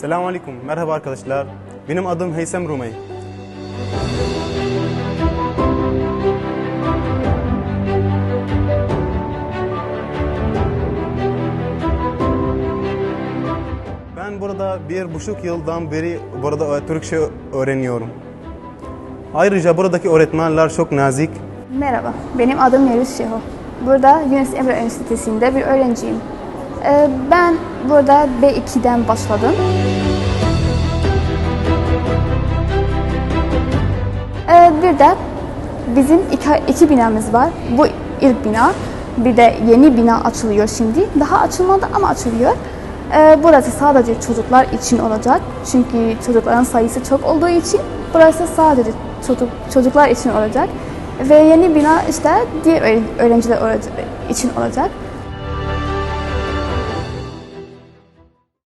Selamun Aleyküm, merhaba arkadaşlar. Benim adım Heysem Rumey. Ben burada bir buçuk yıldan beri burada Türkçe öğreniyorum. Ayrıca buradaki öğretmenler çok nazik. Merhaba, benim adım Nerus Şeho. Burada Yunus Emre Üniversitesi'nde bir öğrenciyim. Ee, Ben burada B2'den başladım. Bir de bizim iki, iki binamız var. Bu ilk bina. Bir de yeni bina açılıyor şimdi. Daha açılmadı ama açılıyor. Ee, Burası sadece çocuklar için olacak. Çünkü çocukların sayısı çok olduğu için burası sadece çocuk, çocuklar için olacak. Ve yeni bina işte diğer öğren- öğrenciler için olacak.